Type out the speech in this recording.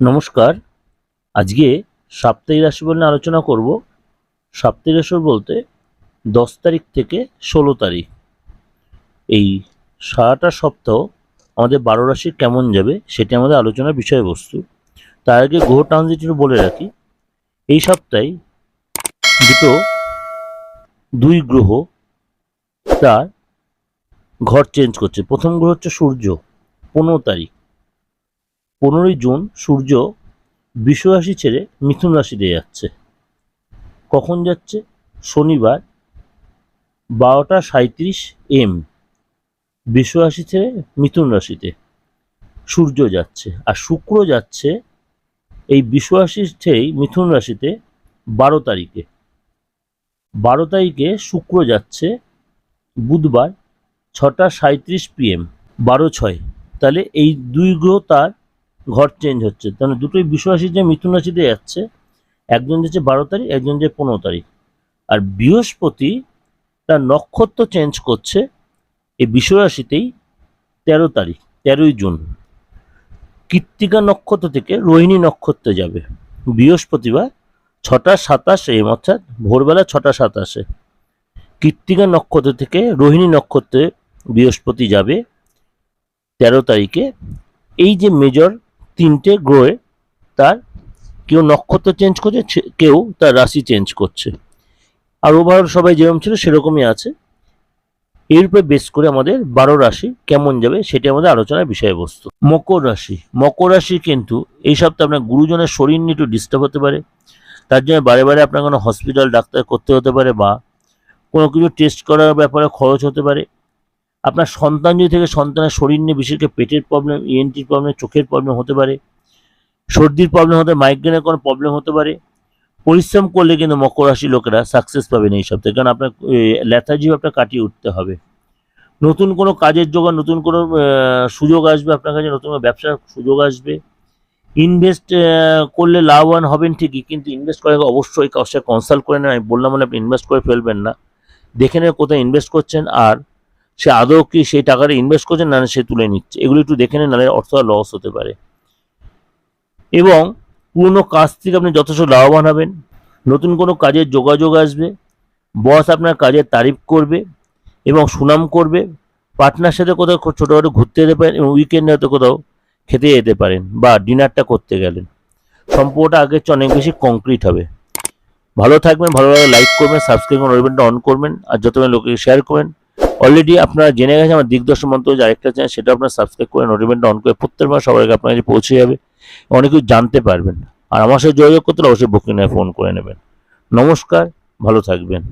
নমস্কার। আজকে সাপ্তাহিক রাশিফল নিয়ে আলোচনা করব। সাপ্তাহিক রাশিফল বলতে দশ তারিখ থেকে ষোলো তারিখ। এই সারাটা সপ্তাহ আমাদের বারো রাশি কেমন যাবে সেটি আমাদের আলোচনার বিষয়বস্তু। তার আগে গ্রহ ট্রানজিট বলে রাখি। এই সপ্তাহে দুটো, দুই গ্রহ তার ঘর চেঞ্জ করছে। প্রথম গ্রহ হচ্ছে সূর্য, পনেরো তারিখ। পনেরোই জুন সূর্য বিশ্ব রাশি ছেড়ে মিথুন রাশিতে যাচ্ছে। কখন যাচ্ছে? শনিবার, বারোটা সাঁত্রিশ এম। বিশ্ব রাশি ছেড়ে মিথুন রাশিতে সূর্য যাচ্ছে আর শুক্র যাচ্ছে এই বিশ্ব রাশি ছেড়েই মিথুন রাশিতে বারো তারিখে। বারো তারিখে শুক্র যাচ্ছে বুধবার, ছটা সাঁত্রিশ পিএম বারো ছয়। তাহলে এই দুই গ্রহ তার ঘর চেঞ্জ হচ্ছে। তাহলে দুটোই বিশ্বরাশি যে মিথুন রাশিতে যাচ্ছে। একজন যাচ্ছে বারো তারিখ, একজন যে পনেরো তারিখ। আর বৃহস্পতি তার নক্ষত্র চেঞ্জ করছে এই বিশ্বরাশিতেই তেরো তারিখ, তেরোই জুন। কৃত্তিকা নক্ষত্র থেকে রোহিণী নক্ষত্রে যাবে। বৃহস্পতিবার ছটা সাতাশে অর্থাৎ ভোরবেলা ছটা সাতাশে। কৃত্তিকা নক্ষত্র থেকে রোহিণী নক্ষত্রে বৃহস্পতি যাবে তেরো তারিখে। এই যে মেজর তিনটে গ্রহে তার কেউ নক্ষত্র চেঞ্জ করছে কেউ তার রাশি চেঞ্জ করছে। আর ওভারঅল সবাই যেরকম ছিল সেরকমই আছে। এর উপরে বেস করে আমাদের বারো রাশি কেমন যাবে সেটি আমাদের আলোচনার বিষয়বস্তু। মকর রাশি মকর রাশি কিন্তু এই সপ্তাহে আপনার গুরুজনের শরীর নিয়ে একটু ডিস্টার্ব হতে পারে। তার জন্য বারে বারে আপনার কোনো হসপিটাল ডাক্তার করতে হতে পারে বা কোনো কিছু টেস্ট করার ব্যাপারে খরচ হতে পারে। আপনার সন্তান যদি থেকে সন্তানের শরীর নিয়ে, বিশেষ করে পেটের প্রবলেম ইএনটির প্রবলেম চোখের প্রবলেম হতে পারে। সর্দির প্রবলেম হতে মাইগ্রেনের কোনো প্রবলেম হতে পারে। পরিশ্রম করলে কিন্তু মকর রাশি লোকেরা সাকসেস পাবেন এই সপ্তাহে, কারণ আপনার ল্যাথার্জি আপনার কাটিয়ে উঠতে হবে। নতুন কোনো কাজের জোগাড় নতুন কোনো সুযোগ আসবে আপনার কাছে, নতুন কোনো ব্যবসার সুযোগ আসবে। ইনভেস্ট করলে লাভবান হবেন ঠিকই, কিন্তু ইনভেস্ট করার অবশ্যই কারোর সাথে কনসাল্ট করে নেন। আমি বললাম বলে আপনি ইনভেস্ট করে ফেলবেন না। দেখে নেন কোথায় ইনভেস্ট করছেন, আর সে আদৌ কি সেই টাকাটা ইনভেস্ট করছে না সে তুলে নিচ্ছে। এগুলো একটু দেখে নেন, নাহলে অর্থ লস হতে পারে। এবং পুরনো কাজ থেকে আপনি যথেষ্ট লাভবান হবেন। নতুন কোনো কাজের যোগাযোগ আসবে। বস আপনার কাজের তারিফ করবে এবং সুনাম করবে। পার্টনার সাথে কোথাও ছোটোখাটো ঘুরতে যেতে পারেন এবং উইকেন্ডে হয়তো কোথাও খেতে যেতে পারেন বা ডিনারটা করতে গেলেন। সম্পর্কটা আগের চেয়ে অনেক বেশি কংক্রিট হবে। ভালো থাকবেন, ভালো লাগলে লাইক করবেন সাবস্ক্রাইব করবেন অন করবেন। আর যত লোকে শেয়ার করবেন অলরেডি আপনারা জেনে গেছেন, আমার দিগদর্শন মন্ত্র যে আরেকটা চ্যানেল সেটা আপনারা সাবস্ক্রাইব করে নোটিফিকেশনটা অন করে প্রত্যেক মাস সবার আপনার কাছে পৌঁছে যাবে। অনেক কিছু জানতে পারবেন। আর আমার সাথে যোগাযোগ করতে অবশ্যই বুকিং ফোন করে নেবেন। নমস্কার, ভালো থাকবেন।